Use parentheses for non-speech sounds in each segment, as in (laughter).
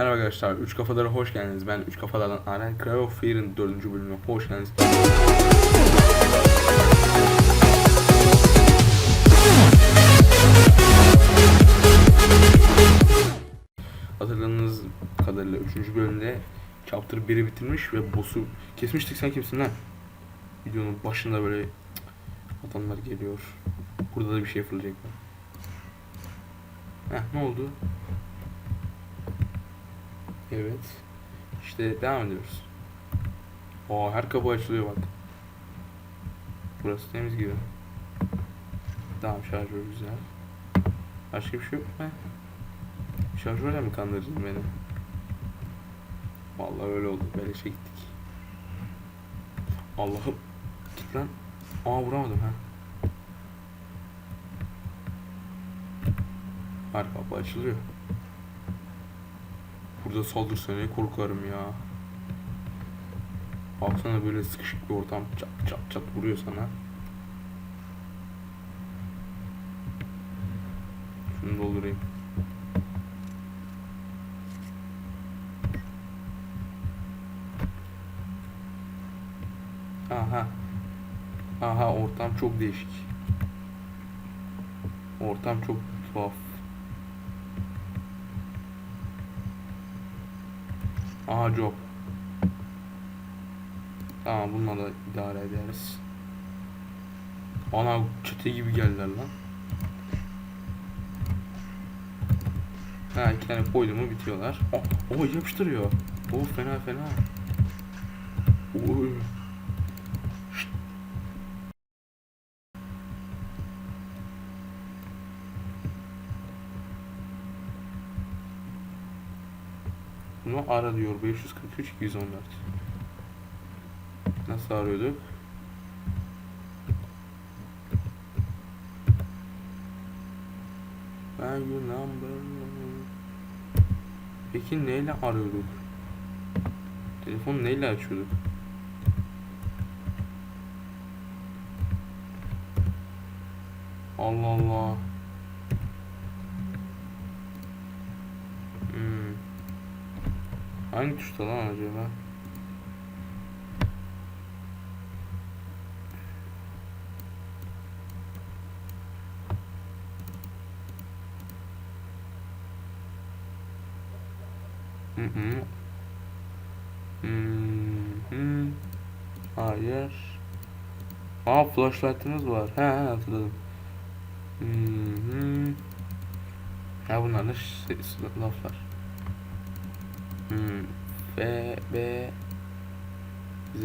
Merhaba arkadaşlar, Üç Kafadar'a hoş geldiniz. Ben Üç Kafadar'dan Aren. Cry of Fear'ın 4. bölümüne hoş geldiniz. Hatırladığınız kadarıyla 3. bölümde Chapter 1'i bitirmiş ve boss'u kesmiştik. Sen kimsin lan? Videonun başında böyle adamlar geliyor. Burada da bir şey fırlayacak. Heh ne oldu? Evet. İşte devam ediyoruz. Aa her kapı açılıyor bak. Burası temiz gibi. Tamam şarjör güzel. Başka bir şey yok mu? Şarjörle mi kandırdın beni? Vallahi öyle oldu. Beleşe gittik. Allah'ım. Git lan. Aa vuramadım ha. Her kapı açılıyor. Burada saldırsa ne korkarım ya. Baksana böyle sıkışık bir ortam çat çat çat vuruyor sana. Şunu doldurayım. Aha. Aha ortam çok değişik. Ortam çok tuhaf. Aha job. Tamam bununla da idare ederiz. Ana çete gibi geldiler lan. Ha iki tane koydum mu bitiyorlar. Oh, oh yapıştırıyor. Oh fena fena. Oy. Bunu ara diyor 543 214. Nasıl arıyorduk? Ben your number. Peki neyle arıyorduk? Telefonu neyle açıyorduk? Allah Allah. Hangi tuşta lan acaba? Hı hı. Hı. Hayır. Aa flashlight'ımız var. He he hatırladım. Hı. Ya bunlar da ş- s- laflar. Hı. F B Z.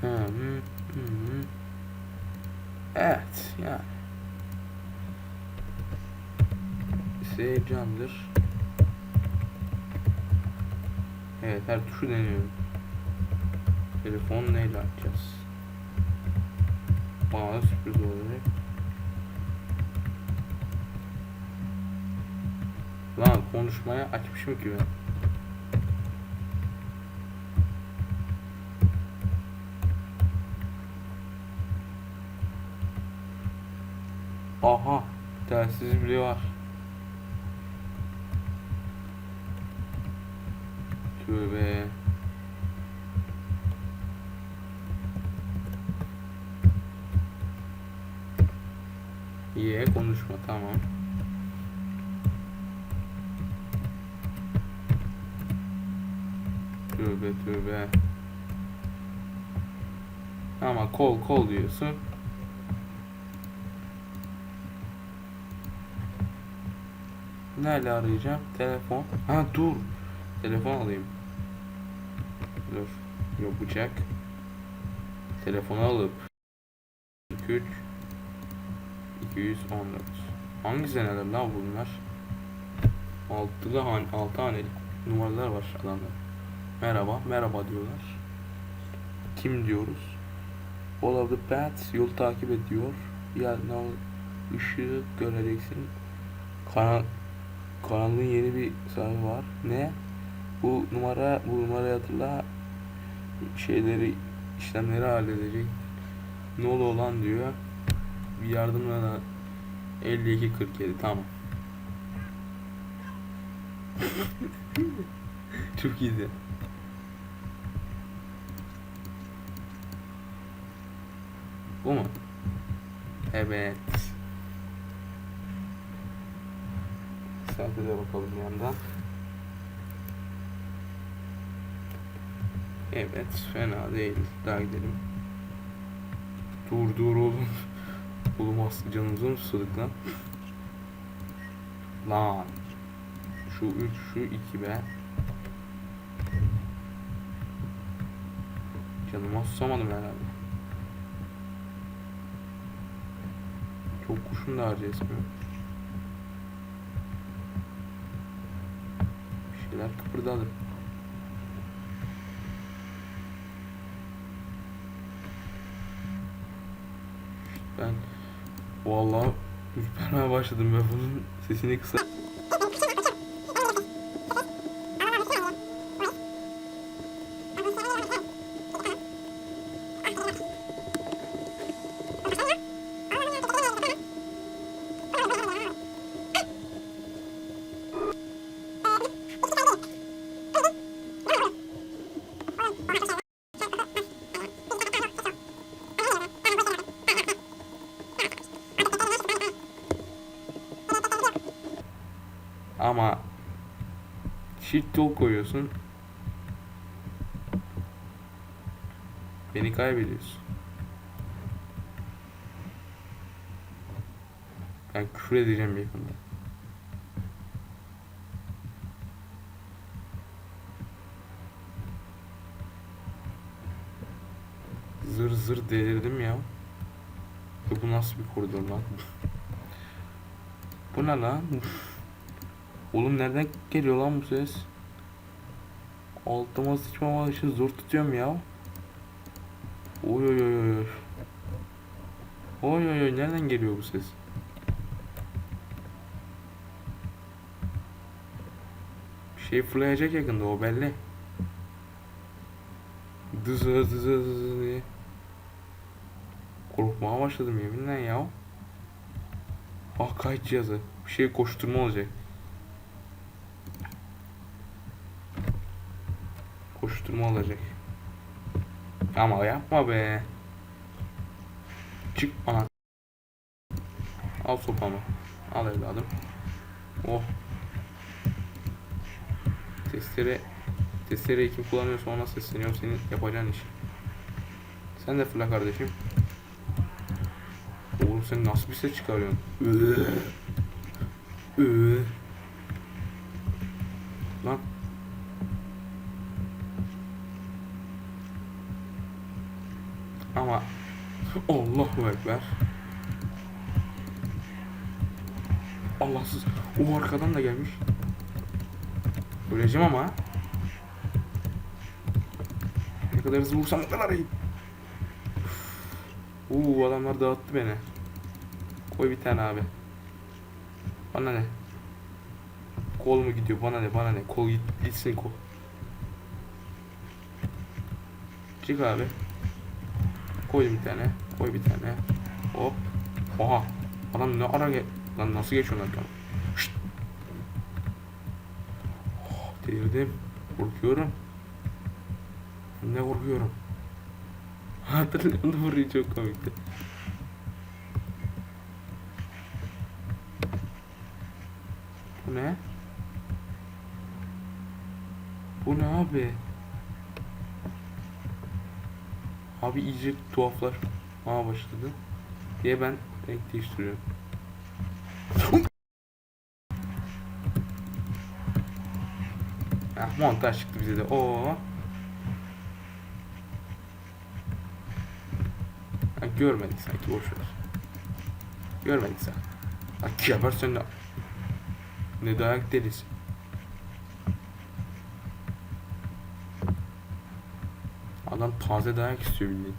Hı hı. Evet yani. Heyecandır. Evet her tuşu deniyorum. Telefon neyle açacağız? Bana sürpriz olacak. Lan konuşmaya açmışım ki ben. Aha telsiz bile var. Tövbe. Ye konuşma tamam. Tövbe tövbe. Ama kol kol diyorsun. Nerede arayacağım? Telefon. Ha dur. Telefon alayım. Dur. Yok bıçak. Telefonu alıp 43 214 Hangi seneler lan bunlar? Altılı han altı haneli numaralar var adamda. Merhaba, merhaba diyorlar. Kim diyoruz? Follow the path, yol takip ediyor. Yarına ışığı göreceksin. Kanal kanalın yeni bir sahibi var. Ne? Bu numara bu numarayı hatırla şeyleri işlemleri halledecek. Ne oluyor lan diyor. Bir yardımla da 52 47 tamam. (laughs) Çok iyiydi. Bu mu? Evet. Saate de bakalım bir yandan. Evet, fena değil. Daha gidelim. Dur dur oğlum. (laughs) Oğlum aslında canımızı mı susadık lan? Lan. Şu 3, şu 2 be. Canıma susamadım herhalde. Çok kuşum da harcı esmiyor. Bir şeyler kıpırdadı. Ben vallahi ürpermeye başladım ben bunun sesini kısa ama shift yol koyuyorsun. Beni kaybediyorsun. Ben küfür edeceğim yakında. Zır zır delirdim. Ya Bu nasıl bir koridor lan? (laughs) Bu ne lan? Oğlum nereden geliyor lan bu ses? Altıma sıçmama için zor tutuyorum ya. Oy oy oy oy. Oy oy oy nereden geliyor bu ses? Bir şey fırlayacak yakında o belli. Dızı dızı dızı diye. Korkmaya başladım yeminle ya. Ah kayıt cihazı. Bir şey koşturma olacak. Koşturma olacak. Ama yapma be. Çık ana. Al sopamı. Al evladım. Oh. Testere Testereyi kim kullanıyorsa ona sesleniyorum senin yapacağın iş. Sen de fırla kardeşim. Oğlum sen nasıl bir ses çıkarıyorsun? Ama Allahu Ekber. Allahsız. O arkadan da gelmiş. Öleceğim ama. Ne kadar hızlı vursam o kadar iyi. Uuu adamlar dağıttı beni. Koy bir tane abi. Bana ne? Kol mu gidiyor? Bana ne? Bana ne? Kol git, gitsin kol. Çık abi. Koy bir tane. Koy bir tane. Hop. Oha. Adam ne ara gel... Lan nasıl geçiyor lan? Şşt. Oh, delirdim. Korkuyorum. Ne korkuyorum? (laughs) Hatırlıyorum da burayı çok komikti. Bu ne? Bu ne abi? Abi iyice tuhaflar. Aa başladı. Diye ben renk değiştiriyorum. ah, montaj çıktı bize de. Oo. Ha, görmedik sanki boş ver. Görmedik sen. Bak yapar sen de. Ne dayak deriz. Adam taze dayak istiyor bildiğin.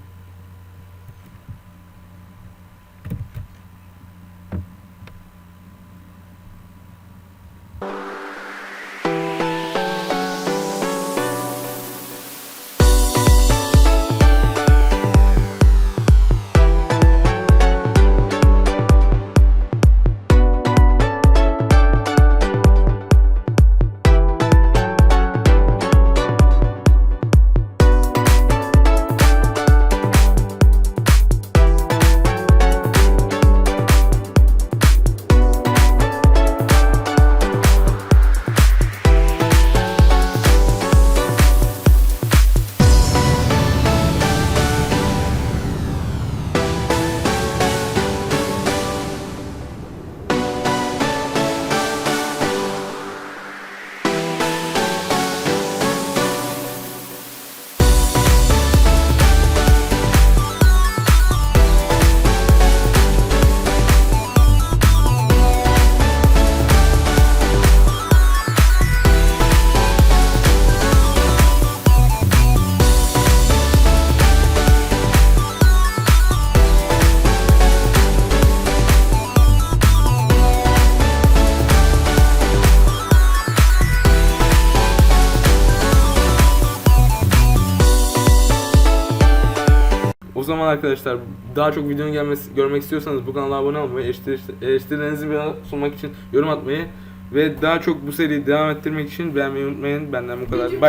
Zaman arkadaşlar daha çok videonun gelmesi görmek istiyorsanız bu kanala abone olmayı, eleştiri- eleştirilerinizi bana sunmak için yorum atmayı ve daha çok bu seriyi devam ettirmek için beğenmeyi unutmayın. Benden bu kadar. Bye.